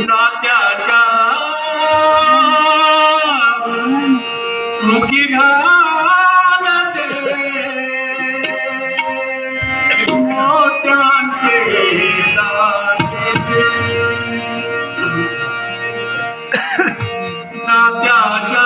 जात्याच्या मुखी घालते मोत्यांचे दागिने. जात्याच्या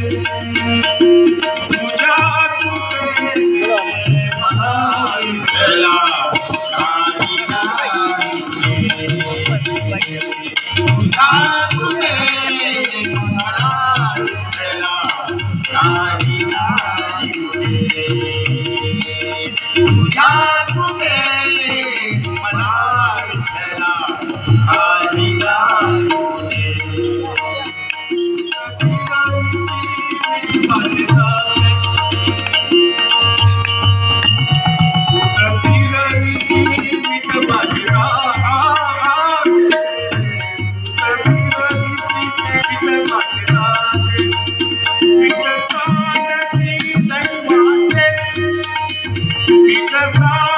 Música Krishna.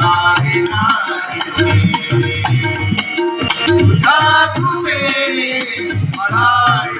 राणी राजाच्या मला